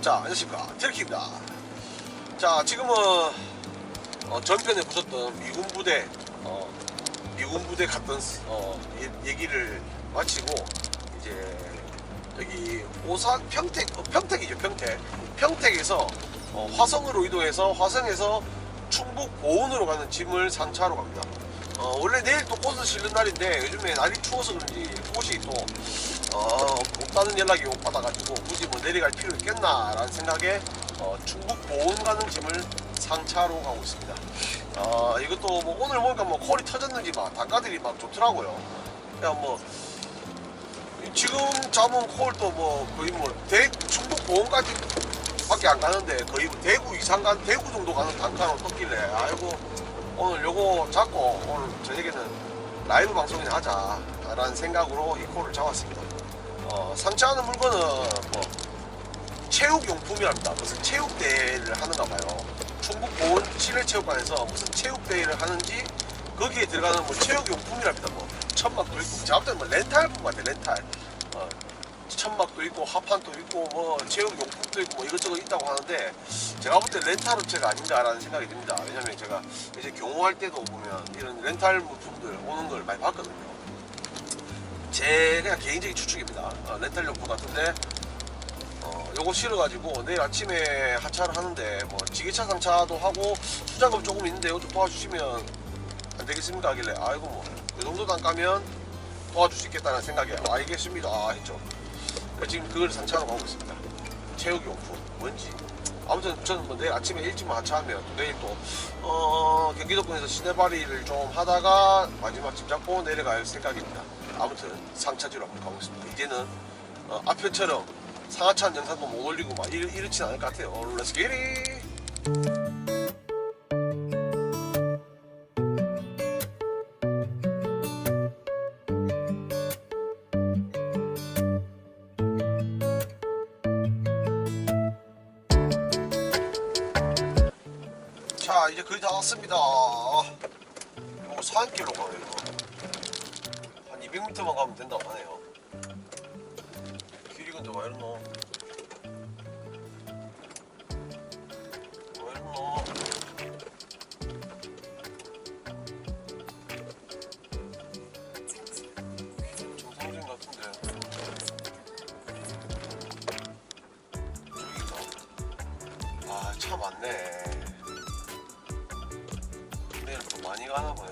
자, 안녕하십니까. 트래키입니다. 자, 지금은 어, 전편에 보셨던 미군 부대, 어, 미군 부대 갔던 어, 예- 얘기를 마치고 이제 여기 오산 평택, 어, 평택이죠, 평택. 평택에서 어, 화성으로 이동해서 화성에서 충북 보은으로 가는 짐을 상차하러 갑니다. 어, 원래 내일 또 꽃을 실는 날인데 요즘에 날이 추워서 그런지 꽃이 또 어, 없다는 연락이 받아가지고 굳이 뭐 내려갈 필요 있겠나라는 생각에 어, 충북 보은 가는 짐을 상차로 가고 있습니다. 아 이것도 뭐 오늘 보니까 뭐 콜이 터졌는지 막 단가들이 막 좋더라고요. 그냥 뭐 지금 잡은 콜도 뭐 거의 뭐 대, 충북 보은까지 밖에 안 가는데 거의 뭐 대구 이상 간 대구 정도 가는 단가로 떴길래 아이고 오늘 요거 잡고 오늘 저녁에는 라이브 방송이나 하자라는 생각으로 이 콜을 잡았습니다. 어, 상차하는 물건은 뭐 체육용품이랍니다. 무슨 체육대회를 하는가 봐요. 충북 보은 실내체육관에서 무슨 체육대회를 하는지 거기에 들어가는 뭐 체육용품이랍니다. 뭐 천막 도 있고 제가 볼때뭐 렌탈품 같아 렌탈. 어, 천막도 있고 하판도 있고 뭐 체육용품도 있고 뭐 이것저것 있다고 하는데 제가 볼 때 렌탈 업체가 아닌가라는 생각이 듭니다. 왜냐면 제가 이제 경호할 때도 보면 이런 렌탈 물품들 오는 걸 많이 봤거든요. 제 그냥 개인적인 추측입니다. 어, 렌탈 용품 같은데 어, 요거 실어가지고 내일 아침에 하차를 하는데 뭐 지게차 상차도 하고 수장금 조금 있는데 이거 좀 도와주시면 안 되겠습니까? 하길래 아이고 뭐이 정도 단가면 도와줄 수 있겠다는 생각에 알겠습니다 아, 했죠. 그래서 지금 그걸 상차하러 가고 있습니다. 체육용품 뭔지 아무튼 저는 뭐 내일 아침에 일찍만 하차하면 또 내일 또 어, 경기도권에서 시내발이를 좀 하다가 마지막 집 잡고 내려갈 생각입니다. 아무튼 상차지로 한번 가보겠습니다. 이제는 어, 앞편처럼 상하차한 영상도 못 올리고 막 이렇, 이렇진 않을 것 같아요. Get it! 자 거의 다 왔습니다. 이거 산길로 가요. 이거 한 200m만 가면 된다고 하네요. 길이 근데 왜 이러노? 왜 이러노? 정상진 같은데. 저기가? 아 차 많네 내일 또 많이 가나 차가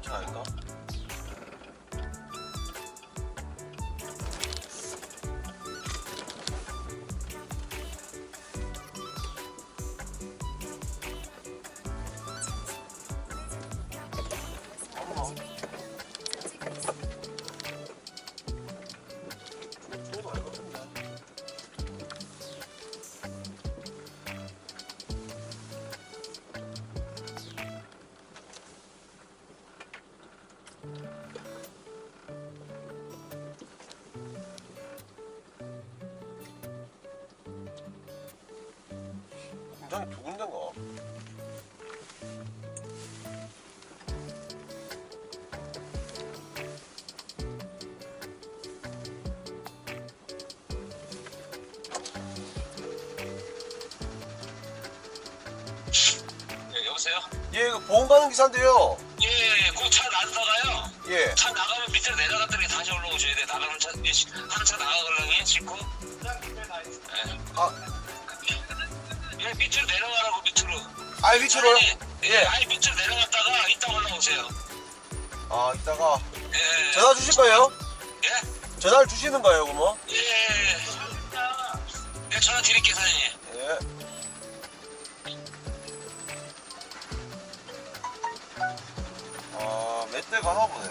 차 아닌가? 공장이 두 군데인가? 네, 여보세요? 예, 그 보험 가는 기사인데요. 예, 예, 그차 나다가요. 예. 차 나가면 밑으로 내려갔더니 다시 올라오셔야 돼. 나가면 차, 한차 나가려니 싣고. 예. 아, 예, 밑으로 내려가라고 밑으로. 위치로요? 아니, 예, 예. 아니 밑으로 내려갔다가 이따 올라오세요. 아, 이따가 예. 전화 주실 거예요? 예? 전화를 주시는 거예요, 그러면? 예. 예, 전화 드릴게요, 사장님. 예. 아, 몇 대 가나 보네.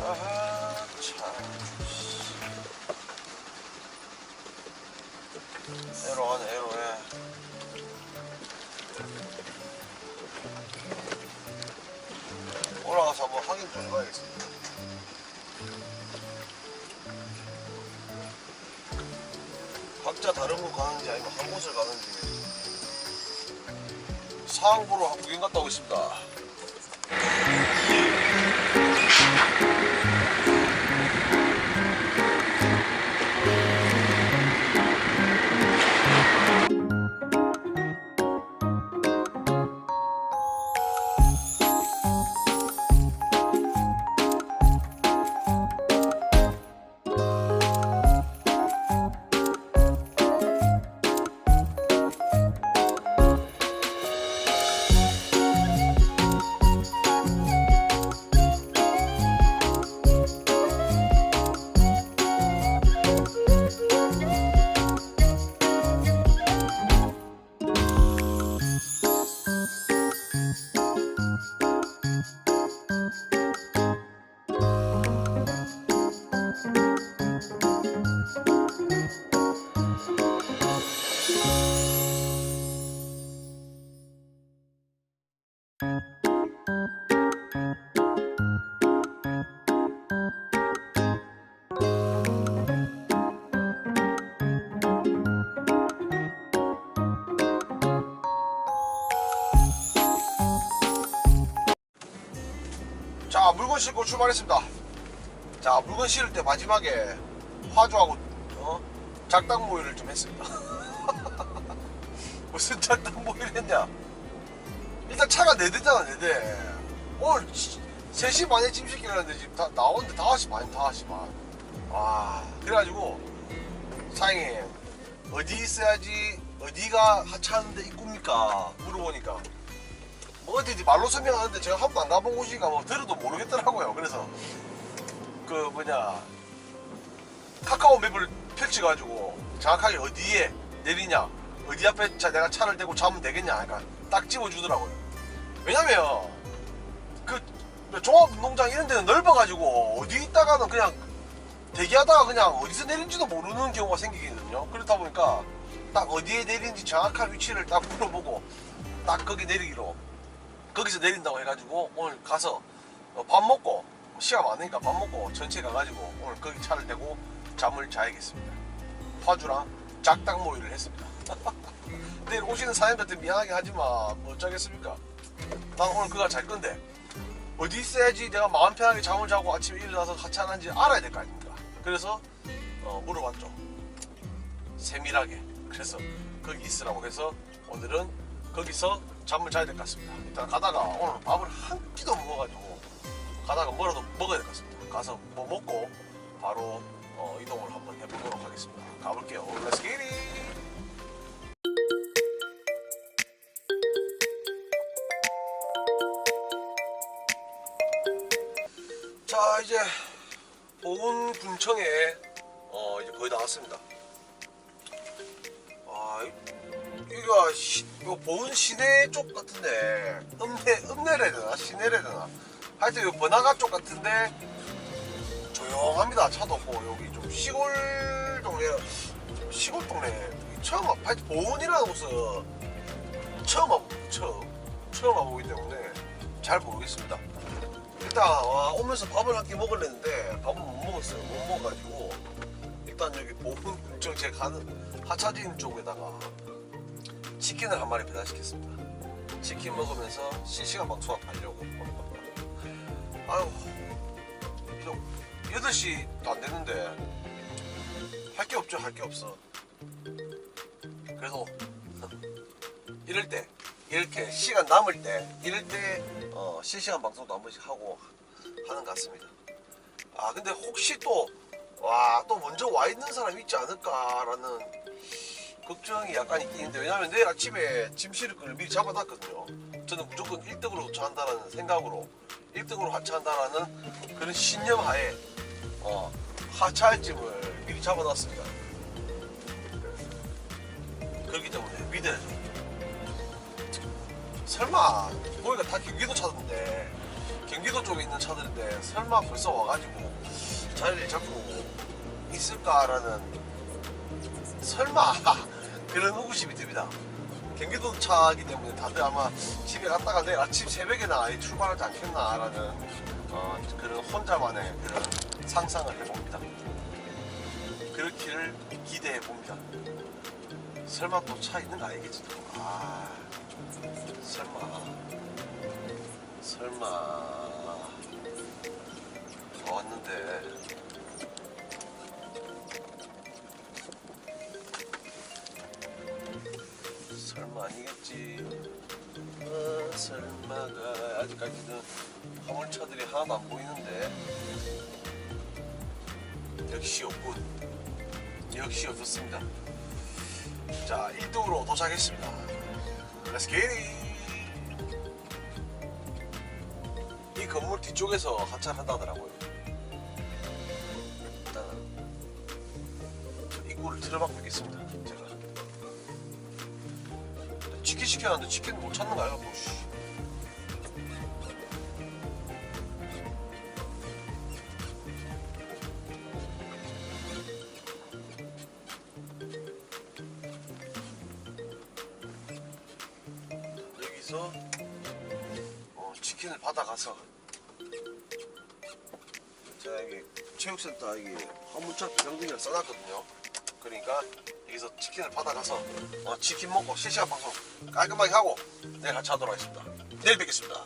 아하, 에로 가네, 에로에. 올라가서 한번 확인 좀 해봐야겠습니다. 각자 다른 곳 가는지 아니면 한 곳을 가는지 보러 구경 갔다 오겠습니다. 싣고 출발했습니다. 자 물건 실을 때 마지막에 화주하고 어? 작당 모의를 좀 했습니다. 무슨 작당 모의를 했냐? 일단 차가 네 대잖아 네 대. 오늘 3시 반에 짐 시키려는데 지금 다 나오는데 5시 반 5시 반. 와 그래가지고 사장님 어디 있어야지 어디가 하차하는데 입구입니까? 물어보니까 뭐 어디지 말로 설명하는데 제가 한 번도 안 가본 곳이니까 뭐 들어도 모르겠더라고요. 그래서 그 뭐냐 카카오 맵을 펼쳐가지고 정확하게 어디에 내리냐 어디 앞에 차, 내가 차를 대고 잡으면 되겠냐 그러니까 딱 집어주더라고요. 왜냐면 그 종합운동장 이런 데는 넓어가지고 어디 있다가는 그냥 대기하다가 그냥 어디서 내린지도 모르는 경우가 생기거든요. 그렇다 보니까 딱 어디에 내리는지 정확한 위치를 딱 물어보고 딱 거기 내리기로 거기서 내린다고 해가지고 오늘 가서 어, 밥 먹고 시간 많으니까 밥 먹고 전체 가가지고 오늘 거기 차를 대고 잠을 자야겠습니다. 화주랑 작당 모의를 했습니다. 내일 오시는 사장님들한테 미안하게 하지만 뭐 어쩌겠습니까? 난 오늘 그거 잘 건데 어디 있어야지 내가 마음 편하게 잠을 자고 아침에 일어나서 하차하는지 알아야 될 거 아닙니까? 그래서 어, 물어봤죠. 세밀하게. 그래서 거기 있으라고 해서 오늘은 거기서 잠을 자야 될 것 같습니다. 일단 가다가 오늘 밥을 한 끼도 못 먹어가지고 가다가 뭐라도 먹어야 될 것 같습니다. 가서 뭐 먹고 바로 어, 이동을 한번 해보도록 하겠습니다. 가볼게요. Let's get it! 자 이제 보은 군청에 어 이제 거의 나왔습니다. 여기가 시, 이거 보은 시내 쪽 같은데 읍내 해야 되나 해야 되나 하여튼 이 번화가 쪽 같은데 조용합니다 차도 없고 여기 좀 시골 동네 좀 시골 동네 처음 와 하여튼 보은이라는 곳은 처음 와보 처음 처음 와보기 때문에 잘 모르겠습니다. 일단 와, 오면서 밥을 한 끼 먹으려는데 밥은 못 먹었어요. 못 먹어가지고 일단 여기 보훈 군청 제 가는 하차진 쪽에다가 치킨을 한 마리 배달시켰습니다. 치킨 먹으면서 실시간 방송을 하려고. 아유, 좀 8시도 안 됐는데 할 게 없죠. 할 게 없어. 그래도 이럴 때 이렇게 시간 남을 때 이럴 때 어, 실시간 방송도 한 번씩 하고 하는 것 같습니다. 아 근데 혹시 또 와 또 먼저 와 있는 사람 있지 않을까라는 걱정이 약간 있긴 있는데 왜냐면 내일 아침에 짐 실을 걸 미리 잡아놨거든요. 저는 무조건 1등으로 하차한다는 생각으로 1등으로 하차한다라는 그런 신념 하에 어, 하차할 짐을 미리 잡아놨습니다. 그렇기 때문에 믿어야죠. 설마 보니까 다 경기도 차던데 경기도 쪽에 있는 차들인데 설마 벌써 와가지고 자리를 잡고 있을까라는 설마 그런 의구심이 듭니다. 경기도 차이기 때문에 다들 아마 집에 갔다가 내일 아침 새벽에나 아예 출발하지 않겠나라는 어, 그런 혼자만의 그런 상상을 해봅니다. 그렇기를 기대해 봅니다. 설마 또 차 있는 거 아니겠지? 또. 아 설마 설마 왔는데 아니겠지. 어, 설마가 아직까지는 화물차들이 하나도 안 보이는데. 역시 없군. 역시 없었습니다. 자 1등으로 도착했습니다. Let's get it. 이 건물 뒤쪽에서 하차한다더라고요. 일단은 저 입구를 틀어박고 있겠습니다 치킨 시켜놨는데 치킨 못 찾는 거야 뭐, 씨. 여기서 어, 치킨을 받아가서 제가 여기 체육센터 여기 화물차 병등이를 써놨거든요 그러니까 여기서 치킨을 받아가서 어, 치킨 먹고 실시간 방송 깔끔하게 하고 내일 같이 하도록 하겠습니다. 내일 뵙겠습니다